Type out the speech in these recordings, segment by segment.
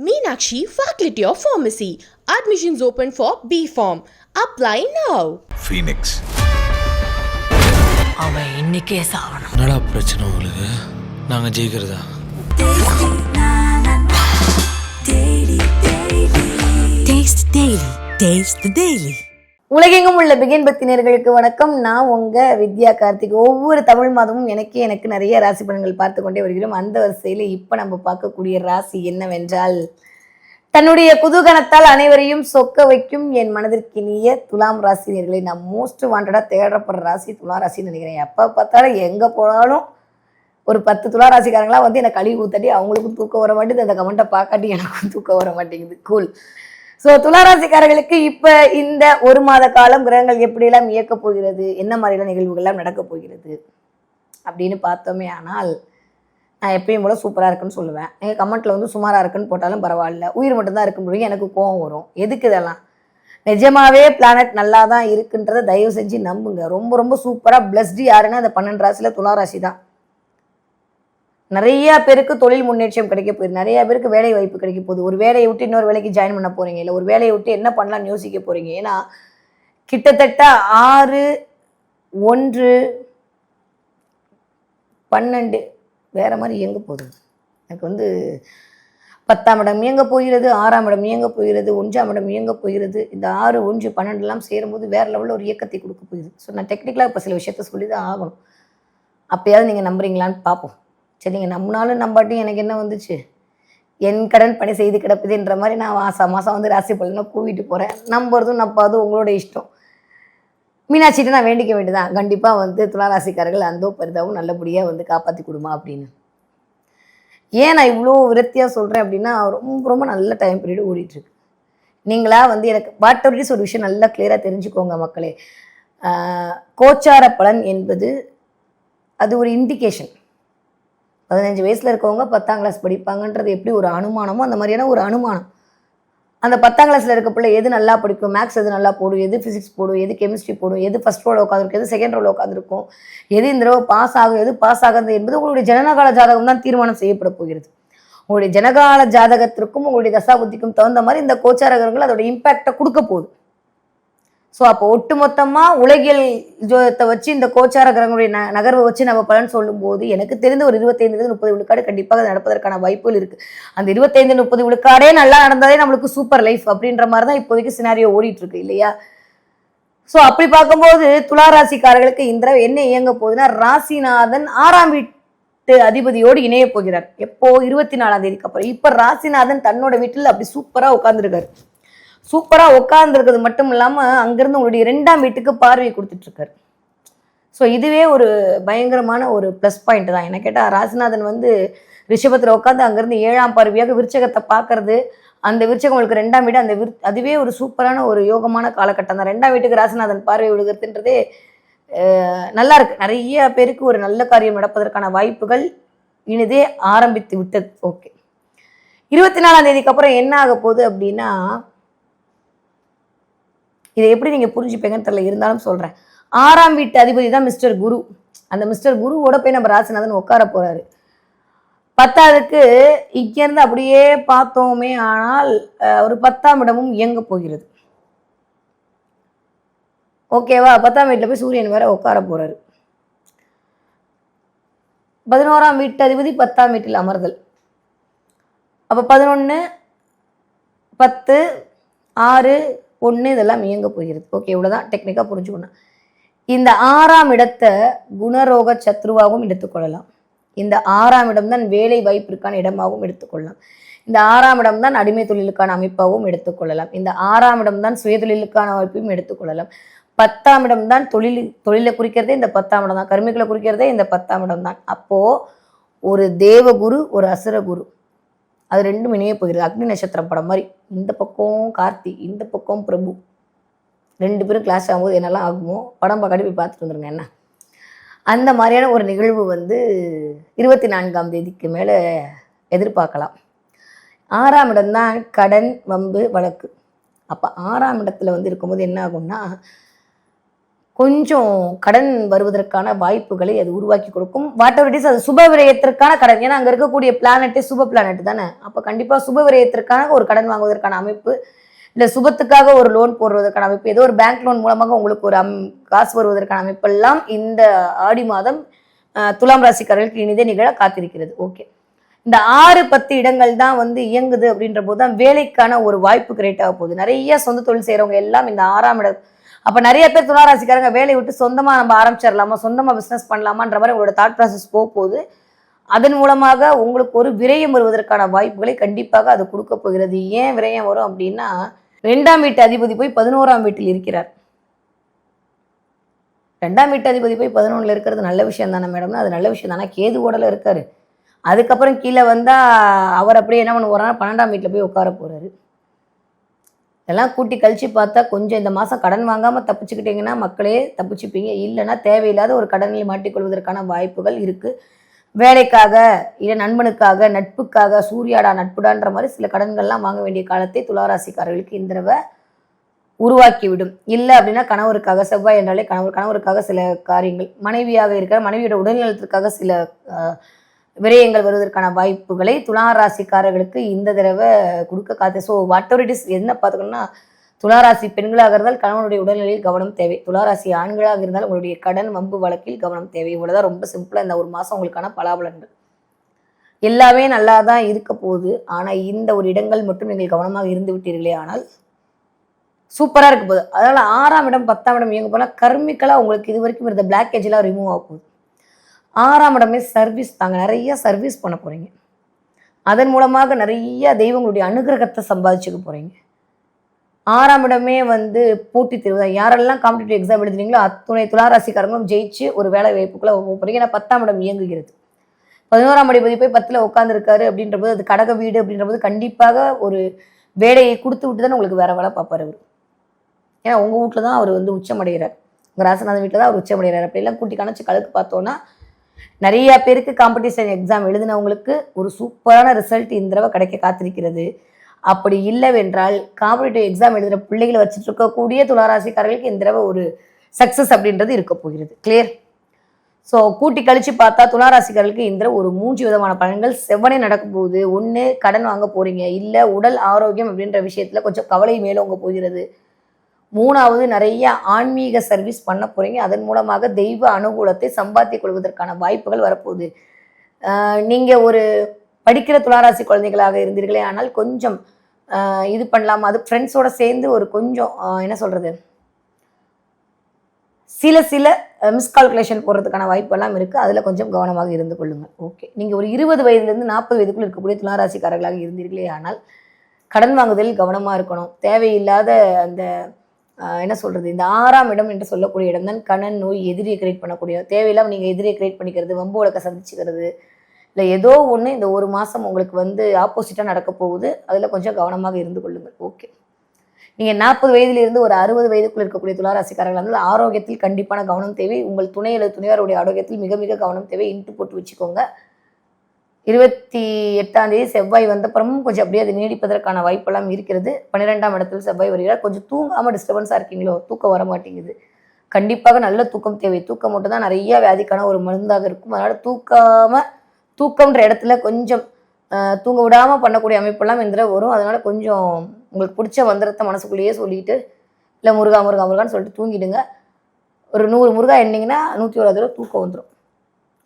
Meenakshi Faculty of Pharmacy. Admissions open for B Form. Apply now. Phoenix அவன் இன்னைக்கே சாவணும் என்னடா பிரச்சனை உங்களுக்கு நாங்கள் ஜெயிக்கிறதா டேஸ்ட் டெய்லி டேஸ்ட் டெய்லி உலகெங்கும் உள்ள பிகின் பக்தினர்களுக்கு வணக்கம். நான் உங்க வித்யா கார்த்திக். ஒவ்வொரு தமிழ் மாதமும் எனக்கே எனக்கு நிறைய ராசி பலன்கள் பார்த்து கொண்டே வருகிறோம். அந்த வரிசையில் இப்போ நம்ம பார்க்கக்கூடிய ராசி என்னவென்றால் தன்னுடைய குதூகணத்தால் அனைவரையும் சொக்க வைக்கும் என் மனதிற்கினிய துலாம் ராசினியர்களை நான் மோஸ்ட் வாண்டடாக தேடப்படுற ராசி துலா ராசின்னு நினைக்கிறேன். எப்போ பார்த்தாலும் எங்கே போனாலும் ஒரு பத்து துலா ராசிக்காரங்களா வந்து எனக்கு கழுவி ஊத்தாட்டி அவங்களுக்கும் தூக்கம் வர மாட்டேங்குது. அந்த கமெண்ட்டை பார்க்காட்டி எனக்கும் தூக்கம் வர மாட்டேங்குது. கூல் ஸோ துளாராசிக்காரர்களுக்கு இப்போ இந்த ஒரு மாத காலம் கிரகங்கள் எப்படியெல்லாம் இயக்கப் போகிறது? என்ன மாதிரியான நிகழ்வுகள்லாம் நடக்கப் போகிறது? அப்படின்னு பார்த்தோமே ஆனால் நான் எப்பயும் போல சூப்பராக இருக்குன்னு சொல்லுவேன். எங்கள் கமெண்ட்டில் வந்து சுமாராக இருக்குன்னு போட்டாலும் பரவாயில்ல. உயிர் மட்டும்தான் இருக்கும் முடியும். எனக்கு கோவம் வரும். எதுக்கு இதெல்லாம்? நிஜமாவே பிளானட் நல்லா தான் இருக்குன்றதை தயவு செஞ்சு நம்புங்க. ரொம்ப ரொம்ப சூப்பராக பிளஸ்டு யாருன்னா அந்த பன்னெண்டு ராசியில் துளாராசி தான் நிறைய பேருக்கு தொழில் முன்னேற்றம் கிடைக்க போகுது. நிறைய பேருக்கு வேலை வாய்ப்பு கிடைக்க போகுது. ஒரு வேலையை விட்டு இன்னொரு வேலைக்கு ஜாயின் பண்ண போகிறீங்க இல்லை ஒரு வேலையை விட்டு என்ன பண்ணலாம்னு யோசிக்க போகிறீங்க ஏன்னா கிட்டத்தட்ட ஆறு ஒன்று பன்னெண்டு வேற மாதிரி இயங்க போகுது. எனக்கு வந்து பத்தாம் இடம் இயங்க போகிறது ஆறாம் இடம் இயங்க போகிறது ஒன்றாம் இடம் இயங்க போகிறது. இந்த ஆறு ஒன்று பன்னெண்டுலாம் சேரும்போது வேற லெவலில் ஒரு இயக்கத்தை கொடுக்க போகுது. ஸோ நான் டெக்னிக்கலாக இப்போ சில விஷயத்த சொல்லி தான் ஆகணும். அப்போயாவது நீங்கள் நம்புறீங்களான்னு பார்ப்போம். சரிங்க நம்மளாலும் நம்பினாலும் நம்பாட்டியும் எனக்கு என்ன வந்துச்சு? என் கடன் பணி செய்து கிடப்புதுன்ற மாதிரி நான் மாதம் மாதம் வந்து ராசி பலனை கூவிட்டு போகிறேன் நம்புறதும் நம்பாதும் உங்களோட இஷ்டம். மீனாட்சிட்டு நான் வேண்டிக்க வேண்டியதான் கண்டிப்பாக வந்து துளாராசிக்காரர்கள் அந்தோ பரிதாவும் நல்லபடியாக வந்து காப்பாற்றி கொடுமா அப்படின்னு. ஏன் நான் இவ்வளோ விரத்தியாக சொல்கிறேன் அப்படின்னா ரொம்ப ரொம்ப நல்ல டைம் பீரியட் ஓடிட்டுருக்கு. நீங்களா வந்து எனக்கு வாட்டவரிஸ் ஒரு விஷயம் நல்லா கிளியராக தெரிஞ்சுக்கோங்க மக்களே. கோச்சார பலன் என்பது அது ஒரு இண்டிகேஷன் பதினஞ்சு வயசில் இருக்கவங்க பத்தாம் கிளாஸ் படிப்பாங்கன்றது எப்படி ஒரு அனுமானமோ அந்த மாதிரியான ஒரு அனுமானம். அந்த பத்தாம் கிளாஸில் இருக்க பிள்ளை எது நல்லா படிக்கும்? மேக்ஸ் எது நல்லா போடும்? எது ஃபிசிக்ஸ் போடும்? எது கெமிஸ்ட்ரி போடும்? எது ஃபஸ்ட் ரோல் உட்காந்துருக்கும் எது செகண்ட் ரோல் உட்காந்துருக்கும் எது இந்த தடவை பாஸ் ஆகும் எது பாஸ் ஆகுது என்பது உங்களுடைய ஜனனகால ஜாதகம் தான் தீர்மானம் செய்யப்பட போகிறது. உங்களுடைய ஜனகால ஜாதகத்திற்கும் உங்களுடைய தசாபுத்திக்கும் தகுந்த மாதிரி இந்த கோச்சாரகர்கள் அதோட இம்பேக்டை கொடுக்க போகுது. ஸோ அப்போ ஒட்டுமொத்தமா உலகியல் ஜோதத்தை வச்சு இந்த கோச்சார கிரகங்களுடைய ந நகர்வை வச்சு நம்ம பலன் சொல்லும்போது எனக்கு தெரிந்த ஒரு இருபத்தைந்து முப்பது விழுக்காடு கண்டிப்பாக நடப்பதற்கான வாய்ப்புகள் இருக்கு. அந்த இருபத்தைந்து முப்பது விழுக்காடே நல்லா நடந்தாலே நம்மளுக்கு சூப்பர் லைஃப் அப்படின்ற மாதிரி தான் இப்போதைக்கு சினாரியோ ஓடிட்டு இருக்கு இல்லையா? ஸோ அப்படி பார்க்கும்போது துலா ராசிக்காரர்களுக்கு இந்த என்ன இயங்க போகுதுன்னா ராசிநாதன் ஆறாம் வீட்டு அதிபதியோடு இணைய போகிறார். எப்போ? இருபத்தி நாலாம் தேதிக்கு அப்புறம். இப்போ ராசிநாதன் தன்னோட வீட்டில் அப்படி சூப்பராக உட்காந்துருக்காரு சூப்பராக உட்கார்ந்துருக்கிறது மட்டும் இல்லாமல் அங்கேருந்து உங்களுடைய ரெண்டாம் வீட்டுக்கு பார்வை கொடுத்துட்ருக்காரு. ஸோ இதுவே ஒரு பயங்கரமான ஒரு ப்ளஸ் பாயிண்ட் தான். என்ன கேட்டால் ராசிநாதன் வந்து ரிஷபத்தில் உட்காந்து அங்கேருந்து ஏழாம் பார்வையாக விருச்சகத்தை பார்க்கறது அந்த விருச்சகம் உங்களுக்கு ரெண்டாம் வீடு அந்த விரு அதுவே ஒரு சூப்பரான ஒரு யோகமான காலகட்டம் தான். ரெண்டாம் வீட்டுக்கு ராசிநாதன் பார்வை விழுகிறதுன்றதே நல்லா இருக்கு. நிறைய பேருக்கு ஒரு நல்ல காரியம் நடப்பதற்கான வாய்ப்புகள் இனிதே ஆரம்பித்து விட்டது. ஓகே இருபத்தி நாலாம் தேதிக்கு அப்புறம் என்ன ஆக போகுது அப்படின்னா இதை எப்படி நீங்கள் புரிஞ்சுப்பீங்கன்னு தெரியல இருந்தாலும் சொல்கிறேன் ஆறாம் வீட்டு அதிபதி தான் மிஸ்டர் குரு. அந்த மிஸ்டர் குருவோட போய் நம்ம ராசிநாதன் உட்கார போறாரு. பத்தாவதுக்கு இங்கேருந்து அப்படியே பார்த்தோமே ஆனால் அஹ், ஒரு பத்தாம் இடமும் இயங்க போகிறது. ஓகேவா பத்தாம் வீட்டில் போய் சூரியன் வேற உட்கார போறாரு. பதினோராம் வீட்டு அதிபதி பத்தாம் வீட்டில் அமர்தல். அப்போ பதினொன்று பத்து ஆறு ஒன்று இதெல்லாம் இயங்க போகிறது. ஓகே இவ்வளோதான் டெக்னிக்காக புரிஞ்சுக்கணும் இந்த ஆறாம் இடத்தை குணரோக சத்ருவாகவும் எடுத்துக்கொள்ளலாம் இந்த ஆறாம் இடம் தான் வேலை வாய்ப்பிற்கான இடமாகவும் எடுத்துக்கொள்ளலாம் இந்த ஆறாம் இடம் தான் அடிமை தொழிலுக்கான அமைப்பாகவும் எடுத்துக்கொள்ளலாம் இந்த ஆறாம் இடம் தான் சுயதொழிலுக்கான வாய்ப்பையும் எடுத்துக்கொள்ளலாம் பத்தாம் இடம் தான் தொழில் தொழிலை குறிக்கிறதே இந்த பத்தாம் இடம் தான் கருமிகளை குறிக்கிறதே இந்த பத்தாம் இடம் தான் அப்போது ஒரு தேவகுரு ஒரு அசுரகுரு. அது ரெண்டும் இணைய போகிறது. அக்னி நட்சத்திரம் படம் மாதிரி. இந்த பக்கம் கார்த்தி இந்த பக்கம் பிரபு. ரெண்டு பேரும் கிளாஸ் ஆகும்போது என்னெல்லாம் ஆகுமோ படம் பார்க்காட்டி போய் பார்த்துட்டு வந்துருங்க என்ன? அந்த மாதிரியான ஒரு நிகழ்வு வந்து இருபத்தி நான்காம் தேதிக்கு மேலே எதிர்பார்க்கலாம். ஆறாம் இடம் தான் கடன் வம்பு வழக்கு. அப்போ ஆறாம் இடத்துல வந்து இருக்கும்போது என்ன ஆகும்னா கொஞ்சம் கடன் வருவதற்கான வாய்ப்புகளை அது உருவாக்கி கொடுக்கும். வாட் எவர் இட் இஸ் அது சுப விரயத்திற்கான கடன். ஏன்னா அங்கே இருக்கக்கூடிய பிளானட்டே சுப பிளானட் தானே? அப்போ கண்டிப்பாக சுப விரயத்திற்கான ஒரு கடன் வாங்குவதற்கான அமைப்பு இல்லை சுபத்துக்காக ஒரு லோன் போடுவதற்கான அமைப்பு ஏதோ ஒரு பேங்க் லோன் மூலமாக உங்களுக்கு ஒரு அம் காசு வருவதற்கான அமைப்பெல்லாம் இந்த ஆடி மாதம் துலாம் ராசிக்காரர்களுக்கு இனிதே நிகழ காத்திருக்கிறது. ஓகே இந்த ஆறு பத்து இடங்கள் தான் வந்து இயங்குது அப்படின்ற போது தான் வேலைக்கான ஒரு வாய்ப்பு கிரியேட் ஆக போகுது. நிறைய சொந்த தொழில் செய்கிறவங்க எல்லாம் இந்த ஆறாம் இடம் அப்போ நிறைய பேர் துளாராசிக்காரங்க வேலையை விட்டு சொந்தமாக நம்ம ஆரம்பிச்சிடலாமா சொந்தமாக பிஸ்னஸ் பண்ணலாமான்ற மாதிரி உங்களோட தாட் ப்ராசஸ் போக போகுது அதன் மூலமாக உங்களுக்கு ஒரு விரயம் வருவதற்கான வாய்ப்புகளை கண்டிப்பாக அது கொடுக்க போகிறது. ஏன் விரயம் வரும் அப்படின்னா ரெண்டாம் வீட்டு அதிபதி போய் பதினோராம் வீட்டில் இருக்கிறார். ரெண்டாம் வீட்டு அதிபதி போய் பதினொன்றில் இருக்கிறது நல்ல விஷயம் தானே மேடம்னா அது நல்ல விஷயம் தானே. கேது ஓடல இருக்காரு. அதுக்கப்புறம் கீழே வந்தால் அவர் அப்படியே என்ன பண்ணுவாரான்னா பன்னெண்டாம் வீட்டில் போய் உட்கார போகிறாரு இதெல்லாம் கூட்டி கழிச்சு பார்த்தா கொஞ்சம் இந்த மாதம் கடன் வாங்காமல் தப்பிச்சுக்கிட்டீங்கன்னா மக்களே தப்பிச்சுப்பீங்க. இல்லைன்னா தேவையில்லாத ஒரு கடனில் மாட்டிக்கொள்வதற்கான வாய்ப்புகள் இருக்குது வேலைக்காக இல்லை நண்பனுக்காக நட்புக்காக சூர்யாடா நட்புடான்ற மாதிரி சில கடன்கள்லாம் வாங்க வேண்டிய காலத்தை துளாராசிக்காரர்களுக்கு இந்த தடவை உருவாக்கிவிடும். இல்லை அப்படின்னா கணவருக்காக செவ்வாய் என்றாலே கணவர் கணவருக்காக சில காரியங்கள் மனைவியாக இருக்கிற மனைவியோட உடல்நலத்திற்காக சில விரயங்கள் வருவதற்கான வாய்ப்புகளை துலா ராசிக்காரர்களுக்கு இந்த தடவை கொடுக்க காத்து. So whatever it is என்ன பார்த்துக்கணும்னா துளாராசி பெண்களாக இருந்தால் கணவனுடைய உடல்நிலையில் கவனம் தேவை. துளாராசி ஆண்களாக இருந்தால் உங்களுடைய கடன் வம்பு வழக்கில் கவனம் தேவை. இவ்வளோதான் ரொம்ப சிம்பிளாக இந்த ஒரு மாதம் உங்களுக்கான பலாபலன்கள். எல்லாமே நல்லா தான் இருக்க போகுது. ஆனால் இந்த ஒரு இடங்கள் மட்டும் நீங்கள் கவனமாக இருந்து விட்டீர்களே ஆனால் சூப்பராக இருக்க போகுது. அதனால் ஆறாம் இடம் பத்தாம் இடம் இயங்க போனால் கர்மிக்கலாக உங்களுக்கு இது வரைக்கும் இருந்த பிளாக் ரிமூவ் ஆக போகுது. ஆறாம் இடமே சர்வீஸ் தாங்க. நிறைய சர்வீஸ் பண்ண போகிறீங்க அதன் மூலமாக நிறைய தெய்வங்களுடைய அனுகிரகத்தை சம்பாதிச்சுக்க போகிறீங்க ஆறாம் இடமே வந்து போட்டி தேர்வு யாரெல்லாம் காம்படிட்டிவ் எக்ஸாம் எழுதுறீங்களோ அத்துணை துளாராசிக்காரங்களும் ஜெயிச்சு ஒரு வேலை வாய்ப்புக்குள்ள போக போகிறீங்க ஏன்னா பத்தாம் இடம் இயங்குகிறது. பதினோராம் அடிபதி போய் பத்தில் உட்காந்துருக்காரு அப்படின்ற போது அது கடக வீடு அப்படின்ற போது கண்டிப்பாக ஒரு வேலையை கொடுத்து விட்டு தானே உங்களுக்கு வேற வேலை பார்ப்பாரு அவர். ஏன்னா உங்கள் வீட்டில் தான் அவர் வந்து உச்சமடைகிறார் உங்கள் ராசநாதன் வீட்டில் தான் அவர் உச்சமடைகிறார் அப்படிலாம் கூட்டி கணச்சு கழுக்கு பார்த்தோன்னா நிறைய பேருக்கு காம்படிஷன் எக்ஸாம் எழுதினவங்களுக்கு ஒரு சூப்பரான ரிசல்ட் இந்த தடவை கிடைக்க காத்திருக்கிறது. அப்படி இல்லைவென்றால் காம்படிட்டிவ் எக்ஸாம் எழுதுகிற பிள்ளைகளை வச்சுட்டு இருக்கக்கூடிய துளாராசிக்காரர்களுக்கு இந்த தடவை ஒரு சக்ஸஸ் அப்படின்றது இருக்க போகிறது. கிளியர் ஸோ கூட்டி கழிச்சு பார்த்தா துளாராசிக்காரர்களுக்கு இந்த ஒரு மூன்று விதமான பலன்கள். செவ்வனே நடக்க போகுது. ஒன்று கடன் வாங்க போறீங்க. இல்லை உடல் ஆரோக்கியம் அப்படின்ற விஷயத்துல கொஞ்சம் கவலை மேலோங்க போகிறது. மூணாவது நிறைய ஆன்மீக சர்வீஸ் பண்ண போறீங்க. அதன் மூலமாக தெய்வ அனுகூலத்தை சம்பாத்திக் கொள்வதற்கான வாய்ப்புகள் வரப்போகுது. நீங்கள் நீங்க ஒரு படிக்கிற துளாராசி குழந்தைகளாக இருந்தீர்களே ஆனால் கொஞ்சம் இது பண்ணலாம்? அது ஃப்ரெண்ட்ஸோட சேர்ந்து ஒரு கொஞ்சம் என்ன சொல்றது? சில சில மிஸ்கால்குலேஷன் போடுறதுக்கான வாய்ப்பெல்லாம் இருக்குது அதில் கொஞ்சம் கவனமாக இருந்து கொள்ளுங்கள். ஓகே நீங்கள் ஒரு இருபது வயதுலேருந்து நாற்பது வயதுக்குள்ள இருக்கக்கூடிய துளாராசிக்காரர்களாக இருந்தீர்களே ஆனால் கடன் வாங்குதலில் கவனமாக இருக்கணும். தேவையில்லாத அந்த என்ன சொல்கிறது இந்த ஆறாம் இடம் என்று சொல்லக்கூடிய இடம் தான் கணன் நோய் எதிரியை கிரியேட் பண்ணக்கூடிய. தேவையில்லாமல் நீங்கள் எதிரியை கிரியேட் பண்ணிக்கிறது வம்பு வழக்க சந்திச்சுக்கிறது. இல்லை ஏதோ ஒன்று இந்த ஒரு மாதம் உங்களுக்கு வந்து ஆப்போசிட்டாக நடக்க போகுது. அதில் கொஞ்சம் கவனமாக இருந்து கொள்ளுங்கள். ஓகே நீங்கள் நாற்பது வயதிலிருந்து ஒரு அறுபது வயதுக்குள் இருக்கக்கூடிய துளாராசிக்காரர்கள் வந்து ஆரோக்கியத்தில் கண்டிப்பான கவனம் தேவை. உங்கள் துணை அல்லது துணையாருடைய ஆரோக்கியத்தில் மிக மிக கவனம் தேவை. இன்ட்டு போட்டு வச்சுக்கோங்க. இருபத்தி எட்டாம் தேதி செவ்வாய் வந்தப்புறமும் கொஞ்சம் அப்படியே அது நீடிப்பதற்கான வாய்ப்பெல்லாம் இருக்கிறது. பன்னிரெண்டாம் இடத்துல செவ்வாய் வருகிறார். கொஞ்சம் தூங்காமல் டிஸ்டர்பன்ஸாக இருக்கீங்களோ? தூக்கம் வர மாட்டேங்குது. கண்டிப்பாக நல்ல தூக்கம் தேவை. தூக்கம் மட்டும் தான் நிறைய வியாதிக்கான ஒரு மருந்தாக இருக்கும். அதனால் தூக்காம தூக்கம்ன்ற இடத்துல கொஞ்சம் தூங்க விடாமல் பண்ணக்கூடிய அமைப்பெல்லாம் இந்த வரும். அதனால் கொஞ்சம் உங்களுக்கு பிடிச்ச மந்திரத்தை மனசுக்குள்ளேயே சொல்லிட்டு இல்லை முருகா முருகா முருகான்னு சொல்லிட்டு தூங்கிடுங்க. ஒரு நூறு முருகா எண்ணிங்கன்னா நூற்றி ஒரு தடவை தூக்கம் வந்துடும்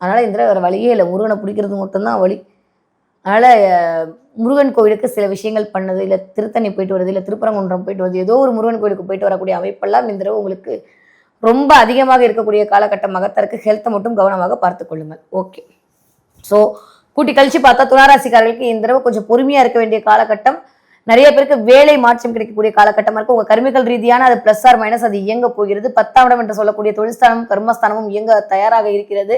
அதனால் இந்த வேறு வழியே இல்லை. முருகனை பிடிக்கிறது மட்டும்தான் வழி. அதனால் முருகன் கோவிலுக்கு சில விஷயங்கள் பண்ணது இல்லை திருத்தணி போயிட்டு வருது இல்லை திருப்பரங்குன்றம் போயிட்டு வருது ஏதோ ஒரு முருகன் கோவிலுக்கு போயிட்டு வரக்கூடிய அமைப்பெல்லாம் இந்த தடவை உங்களுக்கு ரொம்ப அதிகமாக இருக்கக்கூடிய காலகட்டமாக தற்கு ஹெல்த்தை மட்டும் கவனமாக பார்த்து கொள்ளுங்கள். ஓகே ஸோ கூட்டி கழிச்சு பார்த்தா துளாராசிக்காரர்களுக்கு இந்த தடவை கொஞ்சம் பொறுமையாக இருக்க வேண்டிய காலகட்டம். நிறைய பேருக்கு வேலை மாற்றம் கிடைக்கக்கூடிய காலகட்டமாக இருக்கும். உங்கள் கருமிகள் ரீதியான அது ப்ளஸ் ஆர் மைனஸ் அது இயங்க போகிறது. பத்தாம் இடம் என்று சொல்லக்கூடிய தொழில்ஸ்தானமும் கர்மஸ்தானமும் இயங்க தயாராக இருக்கிறது.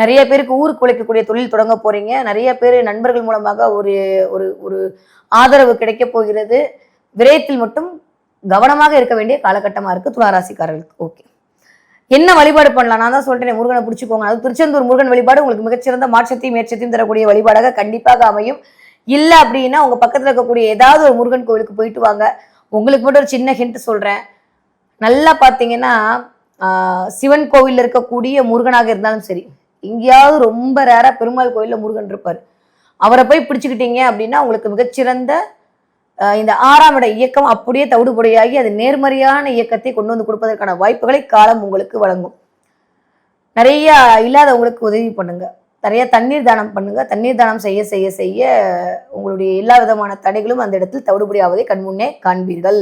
நிறைய பேருக்கு ஊருக்கு உழைக்கக்கூடிய தொழில் தொடங்க போறீங்க. நிறைய பேர் நண்பர்கள் மூலமாக ஒரு ஒரு ஒரு ஆதரவு கிடைக்க போகிறது. விரயத்தில் மட்டும் கவனமாக இருக்க வேண்டிய காலகட்டமாக இருக்குது துளாராசிக்காரர்களுக்கு. ஓகே. என்ன வழிபாடு பண்ணலாம்? நான் தான் சொல்லிட்டேன் முருகனை பிடிச்சிக்கோங்க. அது திருச்செந்தூர் முருகன் வழிபாடு உங்களுக்கு மிகச்சிறந்த மாற்றத்தையும் மேற்றத்தையும் தரக்கூடிய வழிபாடாக கண்டிப்பாக அமையும். இல்லை அப்படின்னா உங்கள் பக்கத்தில் இருக்கக்கூடிய ஏதாவது ஒரு முருகன் கோவிலுக்கு போயிட்டு வாங்க. உங்களுக்கு மட்டும் ஒரு சின்ன ஹிண்ட் சொல்கிறேன் நல்லா பார்த்தீங்கன்னா சிவன் கோவிலில் இருக்கக்கூடிய முருகனாக இருந்தாலும் சரி எங்கேயாவது ரொம்ப ரேராக பெருமாள் கோயிலில் முருகன் இருப்பார். அவரை போய் பிடிச்சிக்கிட்டீங்க அப்படின்னா உங்களுக்கு மிகச்சிறந்த இந்த ஆறாம் இட இயக்கம் அப்படியே தவிடுபடியாகி அது நேர்மறையான இயக்கத்தை கொண்டு வந்து கொடுப்பதற்கான வாய்ப்புகளை காலம் உங்களுக்கு வழங்கும். நிறைய இல்லாதவங்களுக்கு உதவி பண்ணுங்க. நிறைய தண்ணீர் தானம் பண்ணுங்க. தண்ணீர் தானம் செய்ய செய்ய செய்ய உங்களுடைய எல்லா விதமான தடைகளும் அந்த இடத்தில் தவிடுபடியாவதை கண்முன்னே காண்பீர்கள்.